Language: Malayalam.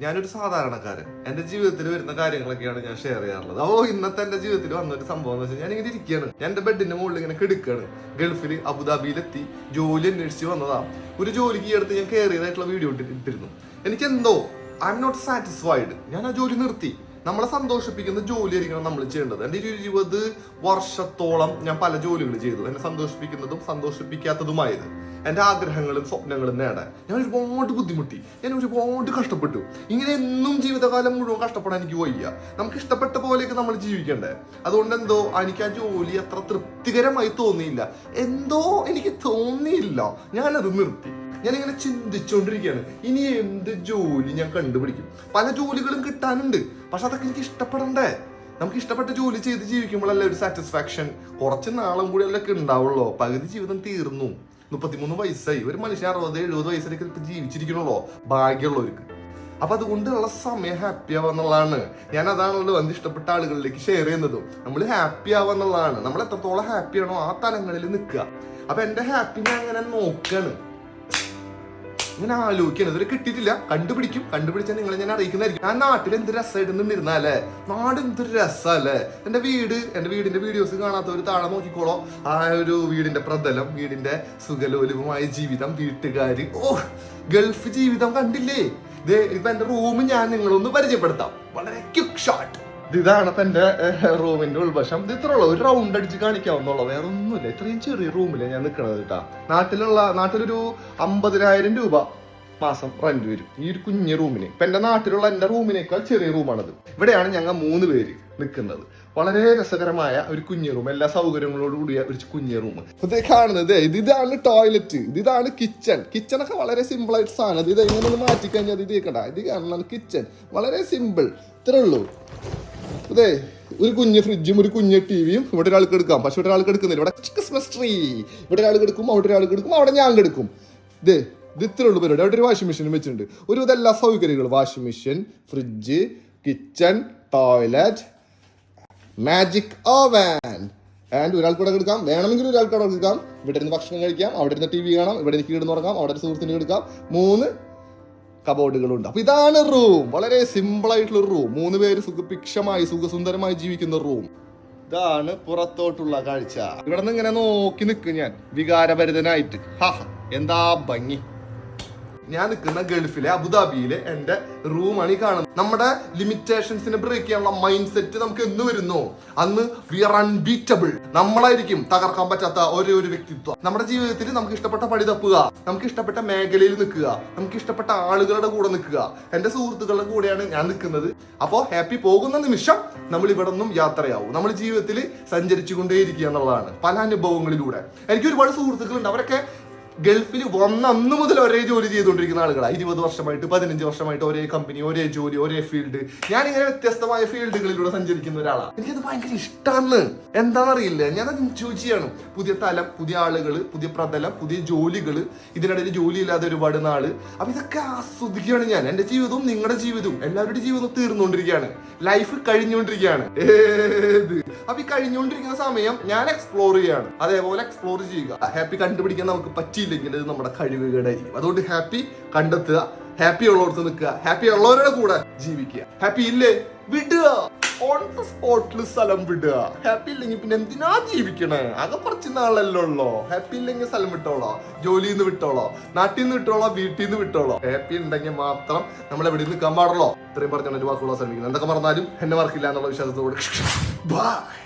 ഞാനൊരു സാധാരണക്കാരൻ. എന്റെ ജീവിതത്തിൽ വരുന്ന കാര്യങ്ങളൊക്കെയാണ് ഞാൻ ഷെയർ ചെയ്യാറുള്ളത്. ഓ ഇന്നത്തെ എന്റെ ജീവിതത്തിൽ വന്നൊരു സംഭവം എന്ന് വെച്ചാൽ ഞാൻ ഇങ്ങനെ ഇരിക്കുകയാണ് ഞാൻ എന്റെ ബെഡിന്റെ മുകളിൽ ഇങ്ങനെ കിടക്കുകയാണ് ഗൾഫിൽ അബുദാബിയിലെത്തി. ജോലി അന്വേഷിച്ച് വന്നതാ. ഒരു ജോലിക്ക് ഈ അടുത്ത് ഞാൻ കയറിയതായിട്ടുള്ള വീഡിയോ ഇട്ടിരുന്നു. എനിക്ക് എന്തോ ഐ എം നോട്ട് സാറ്റിസ്ഫൈഡ് ഞാൻ ആ ജോലി നിർത്തി. നമ്മളെ സന്തോഷിപ്പിക്കുന്ന ജോലി ആയിരിക്കണം നമ്മൾ ചെയ്യേണ്ടത്. എന്റെ ഒരു ഇരുപത് വർഷത്തോളം ഞാൻ പല ജോലികൾ ചെയ്തു. എന്നെ സന്തോഷിപ്പിക്കുന്നതും സന്തോഷിപ്പിക്കാത്തതുമായത് എന്റെ ആഗ്രഹങ്ങളും സ്വപ്നങ്ങളും നേടാൻ ഞാൻ ഒരുപാട് ബുദ്ധിമുട്ടി. ഞാൻ ഒരുപാട് കഷ്ടപ്പെട്ടു. ഇങ്ങനെ എന്നും ജീവിതകാലം മുഴുവൻ കഷ്ടപ്പെടാൻ എനിക്ക് വയ്യ. നമുക്ക് ഇഷ്ടപ്പെട്ട പോലെയൊക്കെ നമ്മൾ ജീവിക്കണ്ടേ? അതുകൊണ്ട് എന്തോ എനിക്ക് ആ ജോലി അത്ര തൃപ്തികരമായി തോന്നിയില്ല. എന്തോ എനിക്ക് തോന്നിയില്ല. ഞാനത് നിർത്തി. ഞാനിങ്ങനെ ചിന്തിച്ചുകൊണ്ടിരിക്കുകയാണ് ഇനി എന്ത് ജോലി ഞാൻ കണ്ടുപിടിക്കും? പല ജോലികളും കിട്ടാനുണ്ട്. പക്ഷെ അതൊക്കെ എനിക്ക് ഇഷ്ടപ്പെടണ്ടേ? നമുക്ക് ഇഷ്ടപ്പെട്ട ജോലി ചെയ്ത് ജീവിക്കുമ്പോഴല്ലേ ഒരു സാറ്റിസ്ഫാക്ഷൻ കുറച്ച് നാളും കൂടി അല്ലൊക്കെ ഉണ്ടാവുള്ളൂ. പകുതി ജീവിതം തീർന്നു. മുപ്പത്തിമൂന്ന് വയസ്സായി. ഒരു മനുഷ്യൻ അറുപത് എഴുപത് വയസ്സിലേക്ക് ഇപ്പൊ ജീവിച്ചിരിക്കണല്ലോ ഭാഗ്യമുള്ളവർക്ക്. അപ്പൊ അതുകൊണ്ടുള്ള സമയം ഹാപ്പി ആവാന്നുള്ളതാണ് ഞാൻ അതാണല്ലോ വന്ന് ഇഷ്ടപ്പെട്ട ആളുകളിലേക്ക് ഷെയർ ചെയ്യുന്നതും. നമ്മൾ ഹാപ്പി ആവാന്നുള്ളതാണ് നമ്മൾ എത്രത്തോളം ഹാപ്പി ആണോ ആ തലങ്ങളിൽ നിൽക്കുക. അപ്പൊ എന്റെ ഹാപ്പി ഞാൻ അങ്ങനെ നോക്കാണ് ഇങ്ങനെ ആലോചിക്കണം ഇതുവരെ കിട്ടിയിട്ടില്ല. കണ്ടുപിടിക്കും. കണ്ടുപിടിച്ചാൽ നിങ്ങളെ ഞാൻ അറിയിക്കുന്നതായിരിക്കും. ഞാൻ നാട്ടിൽ എന്ത് രസമായിട്ട് നിന്നിരുന്നാലേ? നാട് എന്തൊരു രസമല്ലേ എന്റെ വീട് എന്റെ വീടിന്റെ വീഡിയോസ് കാണാത്തവർ താഴെ നോക്കിക്കോളോ. ആ ഒരു വീടിന്റെ പ്രതലം വീടിന്റെ സുഖലോലുപമായ ജീവിതം വീട്ടുകാര്. ഓ ഗൾഫ് ജീവിതം കണ്ടില്ലേ? ദേ ഇപ്പൊ എന്റെ റൂം ഞാൻ നിങ്ങളൊന്ന് പരിചയപ്പെടുത്താം. വളരെ ക്യുക്ക് ഷോട്ട് ഇതാണ് തന്റെ റൂമിന്റെ ഉൾവശം. ഇത് ഇത്ര ഒരു റൗണ്ട് അടിച്ച് കാണിക്കാവുന്നുള്ളൂ വേറെ ഒന്നുമില്ല ഇത്രയും ചെറിയ റൂമിലാണ് ഞാൻ നിൽക്കണത് കേട്ടാ നാട്ടിലുള്ള നാട്ടിലൊരു അമ്പതിനായിരം രൂപ മാസം റെന്റ് വരും. ഈ ഒരു കുഞ്ഞു റൂമിന്. ഇപ്പൊ എന്റെ നാട്ടിലുള്ള എന്റെ റൂമിനേക്കാൾ ചെറിയ റൂമാണത്. ഇവിടെയാണ് ഞങ്ങൾ മൂന്ന് പേര് നിൽക്കുന്നത് വളരെ രസകരമായ ഒരു കുഞ്ഞു റൂം. എല്ലാ സൗകര്യങ്ങളോട് കൂടിയ ഒരു കുഞ്ഞു റൂം. ഇത് കാണുന്നത് ഇത് ഇതാണ് ടോയ്ലറ്റ് ഇത് ഇതാണ് കിച്ചൺ കിച്ചൺ ഒക്കെ വളരെ സിമ്പിൾ ആയിട്ട് സാധനം. ഇത് ഇങ്ങനെ ഒന്ന് മാറ്റിക്കഴിഞ്ഞാൽ ഇത് കേൾക്കണ്ട ഇത് കാണുന്നതാണ് കിച്ചൺ വളരെ സിമ്പിൾ ഇത്രേ ഉള്ളൂ. അതെ ഒരു കുഞ്ഞ് ഫ്രിഡ്ജും ഒരു കുഞ്ഞ് ടിവിയും ഇവിടെ ഒരാൾക്ക് എടുക്കാം. പക്ഷെ ഇവിടെ ഒരാൾക്ക് എടുക്കുന്നില്ല. ഇവിടെ ക്രിസ്മസ് ട്രീ ഇവിടെ ഒരാൾക്ക് എടുക്കും അവിടെ ഒരാൾക്ക് എടുക്കും അവിടെ ഞാൻ എടുക്കും. ഇതേ ഇത് ഇത്രേ ഉള്ളൂ പരിപാടി. അവിടെ ഒരു വാഷിംഗ് മെഷീനും വെച്ചിട്ടുണ്ട്. ഒരു ഇതെല്ലാ സൗകര്യങ്ങളും. Washing machine fridge kitchen toilet magic oven and ഒരാൾക്ക് ഇവിടെ എടുക്കാം. വേണമെങ്കിൽ ഒരാൾക്ക് ഇവിടെ എടുക്കാം. ഇവിടെ ഇരുന്ന് ഭക്ഷണം കഴിക്കാം. അവിടെ ഇരുന്ന് ടി വി കാണാം. ഇവിടെ എനിക്ക് കിടന്നുറങ്ങാം. അവിടെ സുഹൃത്തിന് എടുക്കാം. മൂന്ന് കബോർഡുകളുണ്ട്. അപ്പൊ ഇതാണ് റൂം വളരെ സിമ്പിൾ ആയിട്ടുള്ള റൂം മൂന്ന് പേര് സുഖഭിക്ഷമായി സുഖസുന്ദരമായി ജീവിക്കുന്ന റൂം ഇതാണ് പുറത്തോട്ടുള്ള കാഴ്ച. ഇവിടെ നിന്ന് ഇങ്ങനെ നോക്കി നിൽക്കും ഞാൻ. വികാരഭരിതനായിട്ട്. ഹാ. എന്താ ഭംഗി? ഞാൻ നിൽക്കുന്ന ഗൾഫിലെ അബുദാബിയിലെ എന്റെ റൂമാണ് ഈ കാണുന്നത്. നമ്മുടെ ലിമിറ്റേഷൻസിനെ ബ്രേക്ക് ചെയ്യാനുള്ള മൈൻഡ് സെറ്റ് നമുക്ക് എന്ന് വരുന്നു? അന്ന് വി ആർ അൺബീറ്റബിൾ നമ്മളായിരിക്കും തകർക്കാൻ പറ്റാത്ത ഒരേ ഒരു വ്യക്തിത്വം. നമ്മുടെ ജീവിതത്തിൽ നമുക്ക് ഇഷ്ടപ്പെട്ട പടി തപ്പുക നമുക്ക് ഇഷ്ടപ്പെട്ട മേഖലയിൽ നിൽക്കുക നമുക്ക് ഇഷ്ടപ്പെട്ട ആളുകളുടെ കൂടെ നിൽക്കുക. എന്റെ സുഹൃത്തുക്കളുടെ കൂടെയാണ് ഞാൻ നിൽക്കുന്നത്. അപ്പോൾ ഹാപ്പി പോകുന്ന നിമിഷം നമ്മൾ ഇവിടെ നിന്നും യാത്രയാവും. നമ്മൾ ജീവിതത്തിൽ സഞ്ചരിച്ചു കൊണ്ടേയിരിക്കുക എന്നുള്ളതാണ് പല അനുഭവങ്ങളിലൂടെ. എനിക്ക് ഒരുപാട് സുഹൃത്തുക്കളുണ്ട്. അവരൊക്കെ ഗൾഫിൽ വന്ന അന്ന് മുതൽ ഒരേ ജോലി ചെയ്തുകൊണ്ടിരിക്കുന്ന ആളുകളാണ് ഇരുപത് വർഷമായിട്ട് പതിനഞ്ച് വർഷമായിട്ട് ഒരേ കമ്പനി ഒരേ ജോലി ഒരേ ഫീൽഡ് ഞാൻ ഇങ്ങനെ വ്യത്യസ്തമായ ഫീൽഡുകളിലൂടെ സഞ്ചരിക്കുന്ന ഒരാളാണ് എനിക്കത് ഭയങ്കര ഇഷ്ടമാണ് എന്താണെന്നറിയില്ല. ഞാൻ ചൂസ് ചെയ്യണം. പുതിയ തലം പുതിയ ആളുകൾ പുതിയ പ്രതലം പുതിയ ജോലികൾ ഇതിനിടയിൽ ജോലി ഇല്ലാതെ ഒരുപാട് നാൾ. അപ്പൊ ഇതൊക്കെ ആസ്വദിക്കുകയാണ് ഞാൻ. എന്റെ ജീവിതവും നിങ്ങളുടെ ജീവിതവും എല്ലാവരുടെ ജീവിതവും തീർന്നുകൊണ്ടിരിക്കുകയാണ്. ലൈഫ് കഴിഞ്ഞുകൊണ്ടിരിക്കുകയാണ്. ഏത്? അപ്പൊ ഈ കഴിഞ്ഞുകൊണ്ടിരിക്കുന്ന സമയം ഞാൻ എക്സ്പ്ലോർ ചെയ്യുകയാണ് അതേപോലെ എക്സ്പ്ലോർ ചെയ്യുക. ഹാപ്പി കണ്ടുപിടിക്കാൻ നമുക്ക് പറ്റിയില്ലെങ്കിൽ അത് നമ്മുടെ കഴിവുകേടായിരിക്കും അതുകൊണ്ട് ഹാപ്പി കണ്ടെത്തുക ഹാപ്പി ഉള്ളവർക്ക് നിൽക്കുക ഹാപ്പി ഉള്ളവരുടെ കൂടെ ജീവിക്കുക. ഹാപ്പി ഇല്ലേ? വിടുക. ഓൺ ദ സ്പോട്ടിൽ സ്ഥലം വിടുക. ഹാപ്പി ഇല്ലെങ്കിൽ പിന്നെ എന്തിനാ ജീവിക്കണേ? ആകെ കുറച്ച് നാളല്ലേ ഉള്ളോ? ഹാപ്പി ഇല്ലെങ്കിൽ സ്ഥലം വിട്ടോളോ? ജോലിയിൽ നിന്ന് വിട്ടോളോ? നാട്ടിൽ നിന്ന് വിട്ടോളോ? വീട്ടിൽ നിന്ന് വിട്ടോളോ? ഹാപ്പി ഉണ്ടെങ്കിൽ മാത്രം നമ്മൾ എവിടെ നിൽക്കാൻ പാടുള്ളോ? ഇത്രയും പറഞ്ഞാണ് ഒരു വാക്കുള്ള ശ്രമിക്കുന്നത് എന്തൊക്കെ പറഞ്ഞാലും എന്നെ വർക്കില്ല എന്നുള്ള വിശ്വാസത്തോട്. ബൈ